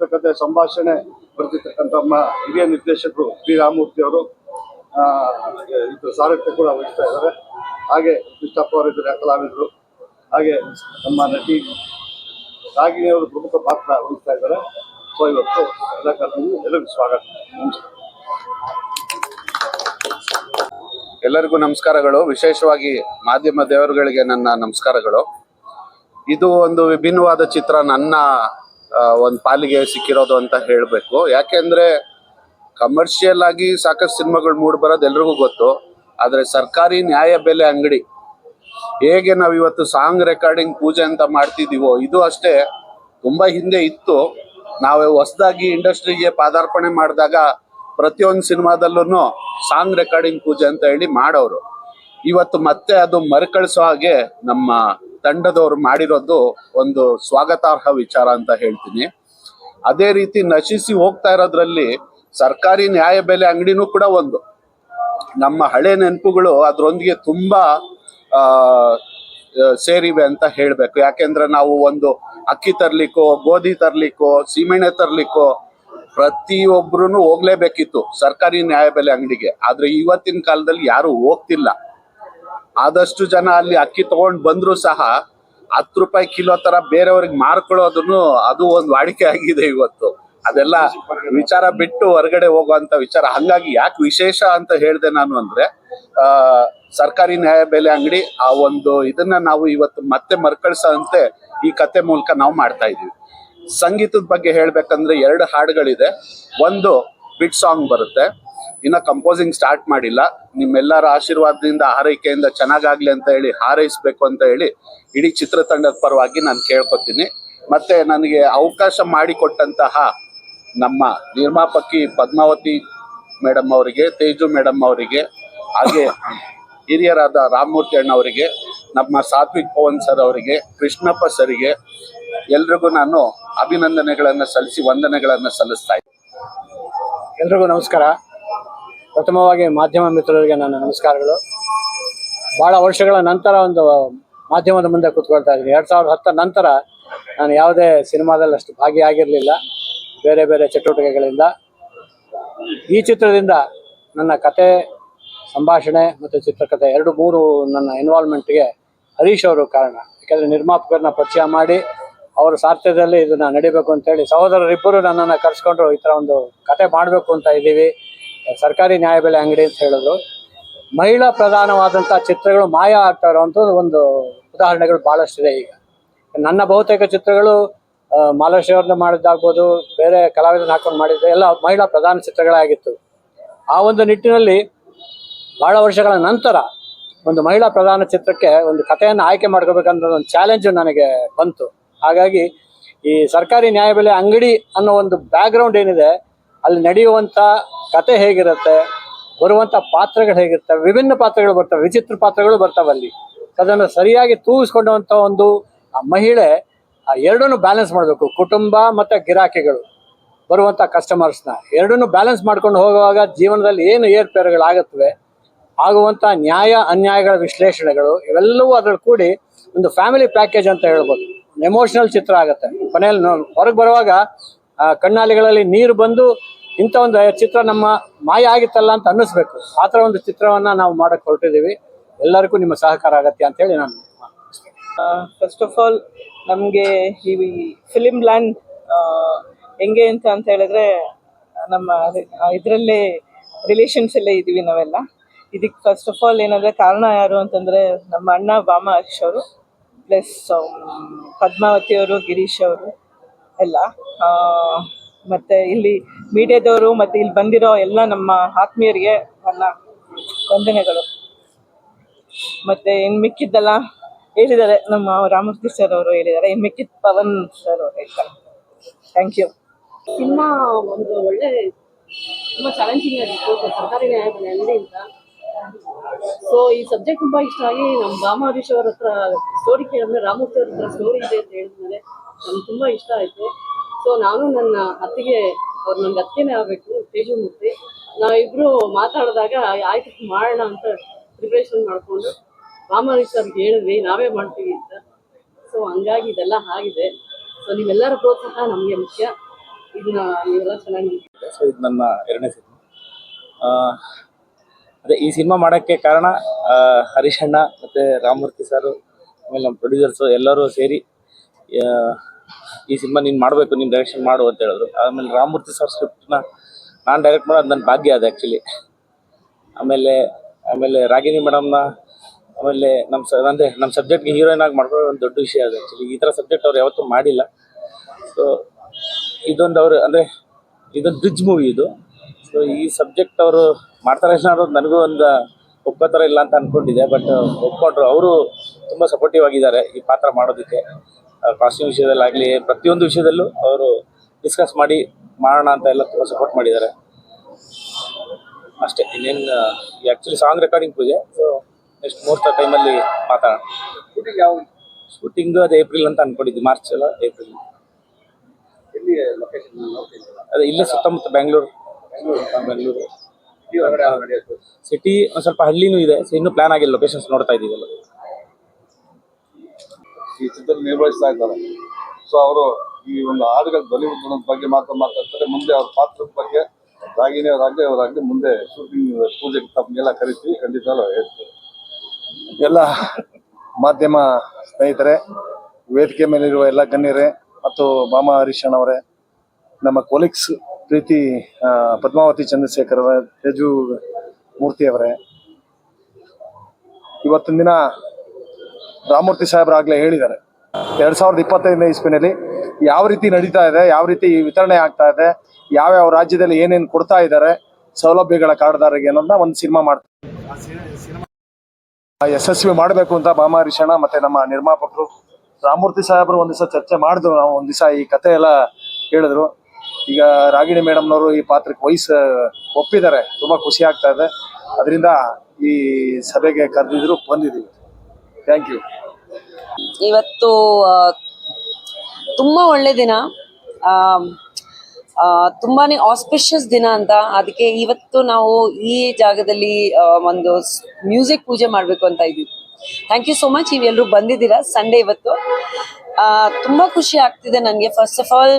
ಚಿತ್ರಕಥೆ ಸಂಭಾಷಣೆ ಬರೆದಿರ್ತಕ್ಕಂಥ ನಮ್ಮ ಹಿರಿಯ ನಿರ್ದೇಶಕರು ಶ್ರೀ ರಾಮಮೂರ್ತಿ ಅವರು ಇದು ಸಾರಥ್ಯ ಕೂಡ ವಹಿಸ್ತಾ ಇದ್ದಾರೆ. ಹಾಗೆ ಕೃಷ್ಣಪ್ಪ ಅವರಿದ್ದಾರೆ ಕಲಾವಿದರು. ಹಾಗೆ ನಮ್ಮ ನಟಿ ರಾಗಿಣಿ ಅವರು ಪ್ರಮುಖ ಪಾತ್ರ ವಹಿಸ್ತಾ ಇದ್ದಾರೆ. ಸೊ ಇವತ್ತು ಎಲ್ಲ ಎಲ್ಲರಿಗೂ ಸ್ವಾಗತ. ಎಲ್ಲರಿಗೂ ನಮಸ್ಕಾರಗಳು. ವಿಶೇಷವಾಗಿ ಮಾಧ್ಯಮ ದೇವರುಗಳಿಗೆ ನನ್ನ ನಮಸ್ಕಾರಗಳು. ಇದು ಒಂದು ವಿಭಿನ್ನವಾದ ಚಿತ್ರ. ನನ್ನ ಒಂದು ಪಾಲಿಗೆ ಸಿಕ್ಕಿರೋದು ಅಂತ ಹೇಳಬೇಕು. ಯಾಕೆಂದ್ರೆ ಕಮರ್ಷಿಯಲ್ ಆಗಿ ಸಾಕಷ್ಟು ಸಿನಿಮಾಗಳು ಮೂಡ್ ಬರೋದು ಎಲ್ರಿಗೂ ಗೊತ್ತು. ಆದರೆ ಸರ್ಕಾರಿ ನ್ಯಾಯ ಬೆಲೆ ಅಂಗಡಿ, ಹೇಗೆ ನಾವು ಇವತ್ತು ಸಾಂಗ್ ರೆಕಾರ್ಡಿಂಗ್ ಪೂಜೆ ಅಂತ ಮಾಡ್ತಿದೀವೋ, ಇದು ಅಷ್ಟೇ ತುಂಬಾ ಹಿಂದೆ ಇತ್ತು. ನಾವು ಹೊಸದಾಗಿ ಇಂಡಸ್ಟ್ರಿಗೆ ಪಾದಾರ್ಪಣೆ ಮಾಡಿದಾಗ ಪ್ರತಿಯೊಂದು ಸಿನಿಮಾದಲ್ಲೂ ಸಾಂಗ್ ರೆಕಾರ್ಡಿಂಗ್ ಪೂಜೆ ಅಂತ ಹೇಳಿ ಮಾಡೋರು. ಇವತ್ತು ಮತ್ತೆ ಅದು ಮರುಕಳಿಸೋ ಹಾಗೆ ನಮ್ಮ ತಂಡದವರು ಮಾಡಿರೋದು ಒಂದು ಸ್ವಾಗತಾರ್ಹ ವಿಚಾರ ಅಂತ ಹೇಳ್ತೀನಿ. ಅದೇ ರೀತಿ ನಶಿಸಿ ಹೋಗ್ತಾ ಇರೋದ್ರಲ್ಲಿ ಸರ್ಕಾರಿ ನ್ಯಾಯ ಬೆಲೆ ಅಂಗಡಿನೂ ಕೂಡ ಒಂದು. ನಮ್ಮ ಹಳೆ ನೆನಪುಗಳು ಅದರೊಂದಿಗೆ ತುಂಬಾ ಸೇರಿವೆ ಅಂತ ಹೇಳಬೇಕು. ಯಾಕೆಂದ್ರೆ ನಾವು ಒಂದು ಅಕ್ಕಿ ತರ್ಲಿಕ್ಕೋ, ಗೋಧಿ ತರ್ಲಿಕ್ಕೋ, ಸೀಮೆಣ್ಣೆ ತರ್ಲಿಕ್ಕೋ ಪ್ರತಿಯೊಬ್ಬರೂ ಹೋಗ್ಲೇಬೇಕಿತ್ತು ಸರ್ಕಾರಿ ನ್ಯಾಯಬೆಲೆ ಅಂಗಡಿಗೆ. ಆದ್ರೆ ಇವತ್ತಿನ ಕಾಲದಲ್ಲಿ ಯಾರು ಹೋಗ್ತಿಲ್ಲ. ಆದಷ್ಟು ಜನ ಅಲ್ಲಿ ಅಕ್ಕಿ ತಗೊಂಡ್ ಬಂದ್ರು ಸಹ ಹತ್ತು ರೂಪಾಯಿ ಕಿಲೋ ತರ ಬೇರೆಯವ್ರಿಗೆ ಮಾರ್ಕೊಳ್ಳೋದನ್ನು ಅದು ಒಂದು ವಾಡಿಕೆ ಆಗಿದೆ ಇವತ್ತು. ಅದೆಲ್ಲ ವಿಚಾರ ಬಿಟ್ಟು ಹೊರಗಡೆ ಹೋಗುವಂತ ವಿಚಾರ. ಹಂಗಾಗಿ ಯಾಕೆ ವಿಶೇಷ ಅಂತ ಹೇಳಿದೆ ನಾನು ಅಂದ್ರೆ, ಆ, ಸರ್ಕಾರಿ ನ್ಯಾಯ ಬೆಲೆ ಅಂಗಡಿ ಆ ಒಂದು ಇದನ್ನ ನಾವು ಇವತ್ತು ಮತ್ತೆ ಮರುಕಳಿಸಂತೆ ಈ ಕತೆ ಮೂಲಕ ನಾವು ಮಾಡ್ತಾ ಇದೀವಿ ಸಂಗೀತದ ಬಗ್ಗೆ ಹೇಳ್ಬೇಕಂದ್ರೆ ಎರಡು ಹಾಡುಗಳಿದೆ. ಒಂದು ಬಿಟ್ ಸಾಂಗ್ ಬರುತ್ತೆ. ಇನ್ನ ಕಂಪೋಸಿಂಗ್ ಸ್ಟಾರ್ಟ್ ಮಾಡಿಲ್ಲ. ನಿಮ್ಮೆಲ್ಲರ ಆಶೀರ್ವಾದದಿಂದ, ಹಾರೈಕೆಯಿಂದ ಚೆನ್ನಾಗಾಗ್ಲಿ ಅಂತ ಹೇಳಿ, ಹಾರೈಸ್ಬೇಕು ಅಂತ ಹೇಳಿ ಇಡೀ ಚಿತ್ರತಂಡದ ಪರವಾಗಿ ನಾನು ಕೇಳ್ಕೊತೀನಿ. ಮತ್ತೆ ನನಗೆ ಅವಕಾಶ ಮಾಡಿಕೊಟ್ಟಂತಹ ನಮ್ಮ ನಿರ್ಮಾಪಕಿ ಪದ್ಮಾವತಿ ಮೇಡಮ್ ಅವರಿಗೆ, ತೇಜು ಮೇಡಮ್ ಅವರಿಗೆ, ಹಾಗೆ ಹಿರಿಯರಾದ ರಾಮಮೂರ್ತಿ ಅಣ್ಣ ಅವರಿಗೆ, ನಮ್ಮ ಸಾತ್ವಿಕ್ ಪವನ್ ಸರ್ ಅವರಿಗೆ, ಕೃಷ್ಣಪ್ಪ ಸರಿಗೆ ಎಲ್ರಿಗೂ ನಾನು ಅಭಿನಂದನೆಗಳನ್ನು ಸಲ್ಲಿಸಿ, ವಂದನೆಗಳನ್ನು ಸಲ್ಲಿಸ್ತಾ ಇದ್ದೀನಿ. ಎಲ್ರಿಗೂ ನಮಸ್ಕಾರ. ಪ್ರಥಮವಾಗಿ ಮಾಧ್ಯಮ ಮಿತ್ರರಿಗೆ ನನ್ನ ನಮಸ್ಕಾರಗಳು. ಭಾಳ ವರ್ಷಗಳ ನಂತರ ಒಂದು ಮಾಧ್ಯಮದ ಮುಂದೆ ಕೂತ್ಕೊಳ್ತಾ ಇದ್ದೀನಿ. ಎರಡು ಸಾವಿರದ ಹತ್ತರ ನಂತರ ನಾನು ಯಾವುದೇ ಸಿನಿಮಾದಲ್ಲಿ ಅಷ್ಟು ಭಾಗಿಯಾಗಿರಲಿಲ್ಲ. ಬೇರೆ ಬೇರೆ ಚಟುವಟಿಕೆಗಳಿಂದ. ಈ ಚಿತ್ರದಿಂದ ನನ್ನ ಕತೆ, ಸಂಭಾಷಣೆ ಮತ್ತು ಚಿತ್ರಕಥೆ ಎರಡು ಮೂರು ನನ್ನ ಇನ್ವಾಲ್ವ್ಮೆಂಟ್ಗೆ ಹರೀಶ್ ಅವರು ಕಾರಣ. ಯಾಕೆಂದರೆ ನಿರ್ಮಾಪಕರನ್ನ ಪರಿಚಯ ಮಾಡಿ ಅವರ ಸಾರ್ಥ್ಯದಲ್ಲಿ ಇದನ್ನು ನಡಿಬೇಕು ಅಂತೇಳಿ ಸಹೋದರರಿಬ್ಬರು ನನ್ನನ್ನು ಕರೆಸ್ಕೊಂಡು ಈ ಥರ ಒಂದು ಕತೆ ಮಾಡಬೇಕು ಅಂತ ಇದ್ದೀವಿ. ಸರ್ಕಾರಿ ನ್ಯಾಯಬೆಲೆ ಅಂಗಡಿ ಅಂತ ಹೇಳಿದ್ರು. ಮಹಿಳಾ ಪ್ರಧಾನವಾದಂತಹ ಚಿತ್ರಗಳು ಮಾಯ ಆಗ್ತಾ ಇರುವಂಥದ್ದು ಒಂದು ಉದಾಹರಣೆಗಳು ಬಹಳಷ್ಟಿದೆ ಈಗ. ನನ್ನ ಬಹುತೇಕ ಚಿತ್ರಗಳು ಮಾಲಾಶ್ರೀ ಮಾಡಿದ್ದಾಗ್ಬೋದು, ಬೇರೆ ಕಲಾವಿದರನ್ನ ಹಾಕೊಂಡು ಮಾಡಿದ್ದೆ ಎಲ್ಲ ಮಹಿಳಾ ಪ್ರಧಾನ ಚಿತ್ರಗಳಾಗಿತ್ತು. ಆ ಒಂದು ನಿಟ್ಟಿನಲ್ಲಿ ಬಹಳ ವರ್ಷಗಳ ನಂತರ ಒಂದು ಮಹಿಳಾ ಪ್ರಧಾನ ಚಿತ್ರಕ್ಕೆ ಒಂದು ಕಥೆಯನ್ನು ಆಯ್ಕೆ ಮಾಡ್ಕೋಬೇಕಂತ ಒಂದು ಚಾಲೆಂಜ್ ನನಗೆ ಬಂತು. ಹಾಗಾಗಿ ಈ ಸರ್ಕಾರಿ ನ್ಯಾಯಬೆಲೆ ಅಂಗಡಿ ಅನ್ನೋ ಒಂದು ಬ್ಯಾಕ್ಗ್ರೌಂಡ್ ಏನಿದೆ, ಅಲ್ಲಿ ನಡೆಯುವಂಥ ಕತೆ ಹೇಗಿರುತ್ತೆ, ಬರುವಂತ ಪಾತ್ರಗಳು ಹೇಗಿರ್ತವೆ, ವಿಭಿನ್ನ ಪಾತ್ರಗಳು ಬರ್ತವೆ, ವಿಚಿತ್ರ ಪಾತ್ರಗಳು ಬರ್ತವೆ ಅಲ್ಲಿ. ಅದನ್ನು ಸರಿಯಾಗಿ ತೂಗಿಸ್ಕೊಂಡಂಥ ಒಂದು ಮಹಿಳೆ, ಆ ಎರಡನ್ನು ಬ್ಯಾಲೆನ್ಸ್ ಮಾಡಬೇಕು, ಕುಟುಂಬ ಮತ್ತು ಗಿರಾಕಿಗಳು ಬರುವಂಥ ಕಸ್ಟಮರ್ಸ್ನ ಎರಡನ್ನೂ ಬ್ಯಾಲೆನ್ಸ್ ಮಾಡ್ಕೊಂಡು ಹೋಗುವಾಗ ಜೀವನದಲ್ಲಿ ಏನು ಏರ್ಪೇರುಗಳಾಗುತ್ತವೆ ಆಗುವಂಥ ನ್ಯಾಯ, ಅನ್ಯಾಯಗಳ ವಿಶ್ಲೇಷಣೆಗಳು, ಇವೆಲ್ಲವೂ ಅದ್ರಲ್ಲಿ ಕೂಡಿ ಒಂದು ಫ್ಯಾಮಿಲಿ ಪ್ಯಾಕೇಜ್ ಅಂತ ಹೇಳ್ಬೋದು. ಎಮೋಷನಲ್ ಚಿತ್ರ ಆಗುತ್ತೆ. ಕೊನೆಯಲ್ಲಿ ಹೊರಗೆ ಬರುವಾಗ ಕಣ್ಣಾಲಿಗಳಲ್ಲಿ ನೀರು ಬಂದು ಇಂಥ ಒಂದು ಚಿತ್ರ ನಮ್ಮ ಮಾಯ ಆಗಿತ್ತಲ್ಲ ಅಂತ ಅನ್ನಿಸ್ಬೇಕು. ಆ ಥರ ಒಂದು ಚಿತ್ರವನ್ನ ನಾವು ಮಾಡಕ್ಕೆ ಹೊರಟಿದ್ದೀವಿ. ಎಲ್ಲರಿಗೂ ನಿಮ್ಮ ಸಹಕಾರ ಆಗತ್ತೆ ಅಂತ ಹೇಳಿ ನಾನು ಫಸ್ಟ್ ಆಫ್ ಆಲ್ ನಮಗೆ ಈ ಫಿಲಿಮ್ ಲ್ಯಾಂಡ್ ಹೆಂಗೆ ಅಂತ ಅಂತ ಹೇಳಿದ್ರೆ, ನಮ್ಮ ಇದರಲ್ಲೇ ರಿಲೇಷನ್ಸ್ ಎಲ್ಲ ಇದ್ದೀವಿ ನಾವೆಲ್ಲ. ಇದಕ್ಕೆ ಫಸ್ಟ್ ಆಫ್ ಆಲ್ ಏನಂದ್ರೆ ಕಾರಣ ಯಾರು ಅಂತಂದ್ರೆ, ನಮ್ಮ ಅಣ್ಣ ಬಾಮ ಹರೀಶ್ ಅವರು ಪ್ಲಸ್ ಪದ್ಮಾವತಿ ಅವರು, ಗಿರೀಶ್ ಅವರು, ಎಲ್ಲ. ಮತ್ತೆ ಇಲ್ಲಿ ಮೀಡಿಯಾದವರು ಮತ್ತೆ ಇಲ್ಲಿ ಬಂದಿರೋ ಎಲ್ಲ ನಮ್ಮ ಆತ್ಮೀಯರಿಗೆ ನನ್ನ ವಂದನೆಗಳು. ಮತ್ತೆ ಇನ್ ಮಿಕ್ಕಿದ್ದೆಲ್ಲ ಹೇಳಿದ್ದಾರೆ, ನಮ್ಮ ರಾಮಮೂರ್ತಿ ಸರ್ ಅವರು ಹೇಳಿದ್ದಾರೆ. ಇನ್ ಮಿಕ್ಕಿದ್ ಪವನ್ ಸರ್ ಅವರು ಹೇಳ್ತಾರೆ. ಥ್ಯಾಂಕ್ ಯು ಸಿನಿಮಾ ಒಂದು ಒಳ್ಳೆ, ತುಂಬಾ ಚಾಲೆಂಜಿಂಗ್ ಆಗಿತ್ತು ಸರ್ಕಾರಿ ನ್ಯಾಯಬೆಲೆ ಅಂಗಡಿಯಿಂದ ಸೊ ಈ ಸಬ್ಜೆಕ್ಟ್ ತುಂಬಾ ಇಷ್ಟ ಆಗಿ ನಮ್ಮ ರಾಮ ಅವರ ಹತ್ರ ಸ್ಟೋರಿ ಕೇಳಿದ್ರೆ ರಾಮೂರ್ತಿ ಅವ್ರ ಹತ್ರ ಸ್ಟೋರಿ ಇದೆ ಅಂತ ಹೇಳಿದ್ಮೇಲೆ ನಮ್ಗೆ ತುಂಬಾ ಇಷ್ಟ ಆಯ್ತು. ಸೊ ನಾನು ನನ್ನ ಅತ್ತಿಗೆ, ಅವ್ರು ನನ್ನ ಅತ್ತೆನೇ ಆಗಬೇಕು, ತೇಜು ಮೂರ್ತಿ. ನಾವಿಬ್ರು ಮಾತಾಡಿದಾಗ, ಆಯ್ತು ಮಾಡೋಣ ಅಂತ ಪ್ರಿಪ್ರೇಷನ್ ಮಾಡ್ಕೊಂಡು ಸರ್ ಅವ್ರಿಗೆ ಹೇಳಿದ್ವಿ, ನಾವೇ ಮಾಡ್ತೀವಿ ಅಂತ. ಸೊ ಹಂಗಾಗಿ ಇದೆಲ್ಲ ಆಗಿದೆ. ಸೊ ನೀವೆಲ್ಲರ ಪ್ರೋತ್ಸಾಹ ನಮಗೆ ಮುಖ್ಯ. ಇದನ್ನ ನೀವೆಲ್ಲ ಚೆನ್ನಾಗಿ ಸೊ ಇದು ನನ್ನ ಎರಡನೇ ಸಿನಿಮಾ. ಅದೇ ಈ ಸಿನಿಮಾ ಮಾಡೋಕ್ಕೆ ಕಾರಣ ಹರೀಶಣ್ಣ ಮತ್ತು ರಾಮಮೂರ್ತಿ ಸರು, ಆಮೇಲೆ ನಮ್ಮ ಪ್ರೊಡ್ಯೂಸರ್ಸು ಎಲ್ಲರೂ ಸೇರಿ ಈ ಸಿನಿಮಾ ನೀನು ಮಾಡಬೇಕು, ನೀನು ಡೈರೆಕ್ಷನ್ ಮಾಡು ಅಂತ ಹೇಳಿದ್ರು. ಆಮೇಲೆ ರಾಮಮೂರ್ತಿ ಸರ್ ಸ್ಕ್ರಿಪ್ಟ್ನ ನಾನು ಡೈರೆಕ್ಟ್ ಮಾಡೋದು ನನ್ನ ಭಾಗ್ಯ ಅದು ಆ್ಯಕ್ಚುಲಿ ಆಮೇಲೆ ಆಮೇಲೆ ರಾಗಿಣಿ ಮೇಡಮ್ನ ಆಮೇಲೆ ನಮ್ಮ ಸ, ಅಂದರೆ ನಮ್ಮ ಸಬ್ಜೆಕ್ಟ್ಗೆ ಹೀರೋಯಿನ್ ಆಗಿ ಮಾಡ್ಕೊಳ್ಳೋ ಒಂದು ದೊಡ್ಡ ವಿಷಯ ಅದು ಆ್ಯಕ್ಚುಲಿ ಈ ಥರ ಸಬ್ಜೆಕ್ಟ್ ಅವ್ರು ಯಾವತ್ತೂ ಮಾಡಿಲ್ಲ. ಸೊ ಇದೊಂದು ಅವರು, ಅಂದರೆ ಇದೊಂದು ಬ್ರಿಡ್ಜ್ ಮೂವಿ ಇದು. ಸೊ ಈ ಸಬ್ಜೆಕ್ಟ್ ಅವರು ಮಾಡ್ತಾರೆ ಅನ್ನೋದು ನನಗೂ ಒಂದು ಒಪ್ಕೋತಾರ ಇಲ್ಲ ಅಂತ ಅಂದ್ಕೊಂಡಿದ್ದೆ ಬಟ್ ಒಪ್ಕೊಂಡ್ರು. ಅವರು ತುಂಬ ಸಪೋರ್ಟಿವ್ ಆಗಿದ್ದಾರೆ ಈ ಪಾತ್ರ ಮಾಡೋದಕ್ಕೆ. ಕಾಸ್ಟ್ಯೂಮ್ ವಿಷಯದಲ್ಲಾಗಲಿ ಪ್ರತಿಯೊಂದು ವಿಷಯದಲ್ಲೂ ಅವರು ಡಿಸ್ಕಸ್ ಮಾಡಿ ಮಾಡೋಣ ಅಂತ ಎಲ್ಲ ತುಂಬ ಸಪೋರ್ಟ್ ಮಾಡಿದ್ದಾರೆ. ಅಷ್ಟೇ ಇನ್ನೇನು ಆ್ಯಕ್ಚುಲಿ ಸಾಂಗ್ ರೆಕಾರ್ಡಿಂಗ್ ಪೂಜೆ ಸೊ ನೆಕ್ಸ್ಟ್ ಮುಹೂರ್ತ ಟೈಮಲ್ಲಿ ಮಾತಾಡೋಣ. ಶೂಟಿಂಗ್ ಯಾವ ಶೂಟಿಂಗ್ ಅದು ಏಪ್ರಿಲ್ ಅಂತ ಅನ್ಕೊಂಡಿದ್ವಿ ಮಾರ್ಚ್ ಅಲ್ಲ ಏಪ್ರಿಲ್ ಅದೇ ಇಲ್ಲೇ ಸುತ್ತಮುತ್ತ ಬೆಂಗಳೂರು ಬೆಂಗಳೂರು ಸಿಟಿ ಒಂದು ಸ್ವಲ್ಪ ಹಳ್ಳಿನೂ ಇದೆ ಸೊ ಇನ್ನೂ ಪ್ಲಾನ್ ಆಗಿಲ್ಲ ಲೊಕೇಶನ್ಸ್ ನೋಡ್ತಾ ಇದೀವಲ್ಲ ಈ ಚಿತ್ರ ನಿರ್ವಹಿಸ್ತಾ ಇದ್ದಾರೆ. ಸೊ ಅವರು ಈ ಒಂದು ಹಾಡುಗಳ ಧ್ವನಿ ಮುದ್ರಣದ ಬಗ್ಗೆ ಮಾತ್ರ ಮಾತಾಡ್ತಾರೆ. ಮುಂದೆ ಅವ್ರ ಪಾತ್ರದ ಬಗ್ಗೆ ರಾಗಿಣಿ ಅವರಾಗಲಿ ಅವರಾಗಲಿ ಮುಂದೆ ಶೂಟಿಂಗ್ ಪೂಜೆಗೆ ತಮ್ಮನ್ನೆಲ್ಲ ಕರಿತೀವಿ ಖಂಡಿತವಾಗ್ಲೂ ಹೇಳ್ತೀವಿ ಎಲ್ಲ ಮಾಧ್ಯಮ ಸ್ನೇಹಿತರೆ, ವೇದಿಕೆ ಮೇಲಿರುವ ಎಲ್ಲ ಗಣ್ಯರೇ ಮತ್ತು ಬಾಮಾ ಹರೀಶನ್ ಅವರೇ ನಮ್ಮ ಕೊಲಿಕ್ಸ್ ಪ್ರೀತಿ ಪದ್ಮಾವತಿ ಚಂದ್ರಶೇಖರ್ ಅವರೇ, ತೇಜು ಮೂರ್ತಿ ಅವರೇ, ಇವತ್ತಿನ ದಿನ ರಾಮಮೂರ್ತಿ ಸಾಹೇಬ್ರು ಆಗ್ಲೇ ಹೇಳಿದ್ದಾರೆ. ಎರಡ್ ಸಾವಿರದ ಇಪ್ಪತ್ತೈದನೇ ಇಸ್ವಿನಲ್ಲಿ ಯಾವ ರೀತಿ ನಡೀತಾ ಇದೆ, ಯಾವ ರೀತಿ ವಿತರಣೆ ಆಗ್ತಾ ಇದೆ, ಯಾವ್ಯಾವ ರಾಜ್ಯದಲ್ಲಿ ಏನೇನು ಕೊಡ್ತಾ ಇದ್ದಾರೆ, ಸೌಲಭ್ಯಗಳ ಕಾರ್ಡ್ದಾರರಿಗೆ ಅನ್ನೋದನ್ನ ಒಂದು ಸಿನಿಮಾ ಮಾಡ್ತಾರೆ ಯಶಸ್ವಿ ಮಾಡಬೇಕು ಅಂತ ಹರೀಶಣ್ಣ ಮತ್ತೆ ನಮ್ಮ ನಿರ್ಮಾಪಕರು ರಾಮಮೂರ್ತಿ ಸಾಹೇಬರು ಒಂದ್ ದಿವಸ ಚರ್ಚೆ ಮಾಡಿದ್ರು, ನಾವು ಒಂದ್ ದಿವಸ ಈ ಕತೆ ಎಲ್ಲ ಹೇಳಿದ್ರು. ಈಗ ರಾಗಿಣಿ ಮೇಡಮ್ನವರು ಈ ಪಾತ್ರಕ್ಕೆ ವಯಸ್ಸು ಒಪ್ಪಿದ್ದಾರೆ. ತುಂಬಾ ಖುಷಿ ಆಗ್ತಾ ಇದೆ. ಅದರಿಂದ ಈ ಸಭೆಗೆ ಕರೆದಿದ್ರು, ಬಂದಿದ್ದೀವಿ. ಥ್ಯಾಂಕ್ ಯು ಇವತ್ತು ತುಂಬಾ ಒಳ್ಳೆ ದಿನ. ತುಂಬಾನೇ ಆಸ್ಪಿಷಿಯಸ್ ದಿನ ಅಂತ. ಅದಕ್ಕೆ ಇವತ್ತು ನಾವು ಈ ಜಾಗದಲ್ಲಿ ಒಂದು ಮ್ಯೂಸಿಕ್ ಪೂಜೆ ಮಾಡಬೇಕು ಅಂತ ಇದ್ವಿ ಥ್ಯಾಂಕ್ ಯು ಸೋ ಮಚ್ ಇವೆಲ್ಲರೂ ಬಂದಿದ್ದೀರಾ ಸಂಡೇ ಇವತ್ತು. ತುಂಬಾ ಖುಷಿ ಆಗ್ತಿದೆ ನನಗೆ. ಫಸ್ಟ್ ಆಫ್ ಆಲ್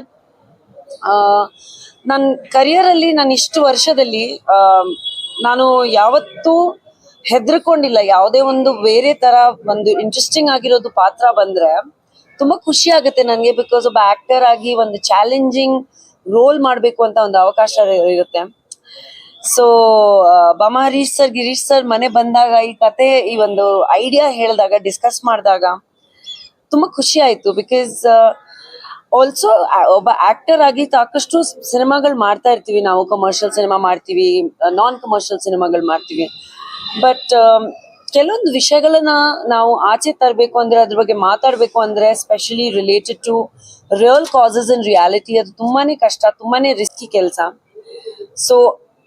ನನ್ನ ಕರಿಯರಲ್ಲಿ ನಾನು ಇಷ್ಟು ವರ್ಷದಲ್ಲಿ ನಾನು ಯಾವತ್ತೂ ಹೆದರ್ಕೊಂಡಿಲ್ಲ. ಯಾವುದೇ ಒಂದು ಬೇರೆ ತರ ಒಂದು ಇಂಟ್ರೆಸ್ಟಿಂಗ್ ಆಗಿರೋದು ಪಾತ್ರ ಬಂದ್ರೆ ತುಂಬಾ ಖುಷಿ ಆಗುತ್ತೆ ನನಗೆ ಬಿಕಾಸ್ ಒಬ್ಬ ಆಕ್ಟರ್ ಆಗಿ ಒಂದು ಚಾಲೆಂಜಿಂಗ್ ರೋಲ್ ಮಾಡಬೇಕು ಅಂತ ಒಂದು ಅವಕಾಶ ಇರುತ್ತೆ. ಸೊ ಬಮ ಹರೀಶ್ ಸರ್, ಗಿರೀಶ್ ಸರ್ ಮನೆ ಬಂದಾಗ ಈ ಕತೆ, ಈ ಒಂದು ಐಡಿಯಾ ಹೇಳಿದಾಗ ಡಿಸ್ಕಸ್ ಮಾಡಿದಾಗ ತುಂಬಾ ಖುಷಿ ಆಯ್ತು ಬಿಕಾಸ್ ಆಲ್ಸೋ ಒಬ್ಬ ಆಕ್ಟರ್ ಆಗಿ ಸಾಕಷ್ಟು ಸಿನಿಮಾಗಳು ಮಾಡ್ತಾ ಇರ್ತೀವಿ ನಾವು ಕಮರ್ಷಿಯಲ್ ಸಿನಿಮಾ ಮಾಡ್ತೀವಿ ನಾನ್ ಕಮರ್ಷಿಯಲ್ ಸಿನಿಮಾಗಳು ಮಾಡ್ತೀವಿ. ಬಟ್ ಕೆಲವೊಂದು ವಿಷಯಗಳನ್ನ ನಾವು ಆಚೆ ತರಬೇಕು ಅಂದ್ರೆ ಅದ್ರ ಬಗ್ಗೆ ಮಾತಾಡಬೇಕು ಅಂದ್ರೆ specially related to real causes in reality ಅದು ತುಂಬಾನೇ ಕಷ್ಟ, ತುಂಬಾನೇ ರಿಸ್ಕಿ ಕೆಲಸ. ಸೊ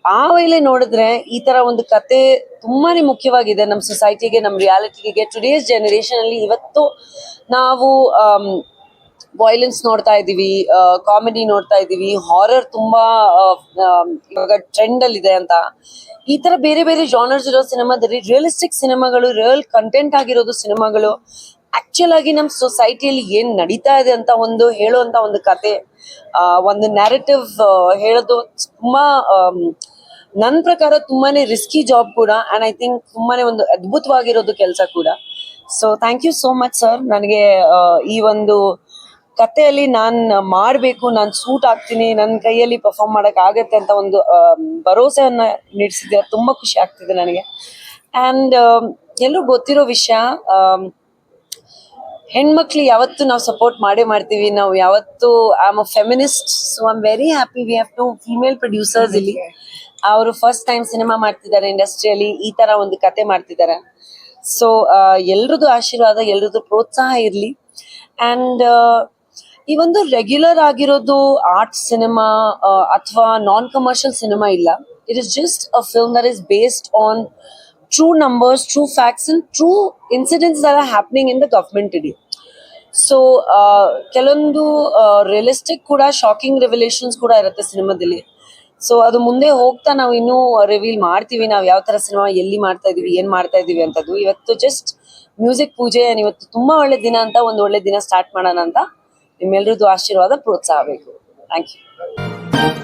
ಆ ವೇಳೆ ನೋಡಿದ್ರೆ ಈ ತರ ಒಂದು ಕತೆ ತುಂಬಾನೇ ಮುಖ್ಯವಾಗಿದೆ ನಮ್ಮ ಸೊಸೈಟಿಗೆ ನಮ್ಮ ರಿಯಾಲಿಟಿಗೆ ಟುಡೇಸ್ ಜನರೇಷನ್ ಅಲ್ಲಿ ಇವತ್ತು ನಾವು ವೈಲೆನ್ಸ್ ನೋಡ್ತಾ ಇದೀವಿ ಕಾಮಿಡಿ ನೋಡ್ತಾ ಇದೀವಿ ಹಾರರ್ ತುಂಬಾ ಇವಾಗ ಟ್ರೆಂಡ್ ಅಲ್ಲಿ ಇದೆ ಅಂತ. ಈ ತರ ಬೇರೆ ಬೇರೆ ಜಾನರ್ಸ್ ಇರೋ ಸಿನಿಮಾದಲ್ಲಿ ರಿಯಲಿಸ್ಟಿಕ್ ಸಿನಿಮಾಗಳು ರಿಯಲ್ ಕಂಟೆಂಟ್ ಆಗಿರೋದು ಸಿನಿಮಾಗಳು ಆಕ್ಚುಲ್ ಆಗಿ ನಮ್ಮ ಸೊಸೈಟಿಯಲ್ಲಿ ಏನ್ ನಡೀತಾ ಇದೆ ಅಂತ ಒಂದು ಹೇಳುವಂತ ಒಂದು ಕತೆ ಒಂದು ನ್ಯಾರೇಟಿವ್ ಹೇಳೋದು ತುಂಬಾ ನನ್ನ ಪ್ರಕಾರ ತುಂಬಾನೇ ರಿಸ್ಕಿ ಜಾಬ್ ಕೂಡ ಅಂಡ್ ಐ ಥಿಂಕ್ ತುಂಬಾನೇ ಒಂದು ಅದ್ಭುತವಾಗಿರೋದು ಕೆಲಸ ಕೂಡ. So thank you so much sir ನನಗೆ ಈ ಒಂದು ಕಥೆಯಲ್ಲಿ ನಾನ್ ಮಾಡಬೇಕು, ನಾನು ಸೂಟ್ ಆಗ್ತೀನಿ ನನ್ನ ಕೈಯಲ್ಲಿ ಪರ್ಫಾರ್ಮ್ ಮಾಡಕ್ ಆಗತ್ತೆ ಅಂತ ಒಂದು ಭರೋಸೆಯನ್ನ ನೀಡಿಸಿದ್ದೀರ ತುಂಬಾ ಖುಷಿ ಆಗ್ತಿದೆ ನನಗೆ. ಅಂಡ್ ಎಲ್ಲರೂ ಗೊತ್ತಿರೋ ವಿಷಯ ಹೆಣ್ಮಕ್ಳು ಯಾವತ್ತು ನಾವು ಸಪೋರ್ಟ್ ಮಾಡೇ ಮಾಡ್ತೀವಿ. ನಾವು ಯಾವತ್ತು I am a feminist so I am very happy we have two female producers ಇಲ್ಲಿ. ಅವರು ಫಸ್ಟ್ ಟೈಮ್ ಸಿನಿಮಾ ಮಾಡ್ತಿದ್ದಾರೆ ಇಂಡಸ್ಟ್ರಿಯಲ್ಲಿ ಈ ತರ ಒಂದು ಕತೆ ಮಾಡ್ತಿದ್ದಾರೆ. ಸೊ ಎಲ್ರದ್ದು ಆಶೀರ್ವಾದ, ಎಲ್ರದ್ದು ಪ್ರೋತ್ಸಾಹ ಇರಲಿ. ಅಂಡ್ ಈ ಒಂದು ರೆಗ್ಯುಲರ್ ಆಗಿರೋದು ಆರ್ಟ್ ಸಿನಿಮಾ ಅಥವಾ ನಾನ್ ಕಮರ್ಷಿಯಲ್ ಸಿನಿಮಾ ಇಲ್ಲ it is just a film that is based on true numbers true facts and true incidents there are happening in the government ಇಡೀ ಸೊ ಕೆಲವೊಂದು ರಿಯಲಿಸ್ಟಿಕ್ ಕೂಡ shocking revolutions ಕೂಡ ಇರುತ್ತೆ ಸಿನಿಮಾದಲ್ಲಿ so ಅದು ಮುಂದೆ ಹೋಗ್ತಾ ನಾವು ಇನ್ನೂ ರಿವೀಲ್ ಮಾಡ್ತೀವಿ. ನಾವು ಯಾವ ತರ ಸಿನಿಮಾ ಎಲ್ಲಿ ಮಾಡ್ತಾ ಇದೀವಿ, ಏನ್ ಮಾಡ್ತಾ ಇದೀವಿ ಅಂತದ್ದು. ಇವತ್ತು ಜಸ್ಟ್ ಮ್ಯೂಸಿಕ್ ಪೂಜೆ ಇವತ್ತು ತುಂಬಾ ಒಳ್ಳೆ ದಿನ ಅಂತ, ಒಂದು ಒಳ್ಳೆ ದಿನ ಸ್ಟಾರ್ಟ್ ಮಾಡೋಣ ಅಂತ ನಿಮ್ಮೆಲ್ಲರದ್ದು ಆಶೀರ್ವಾದ ಪ್ರೋತ್ಸಾಹ ಬೇಕು. Thank you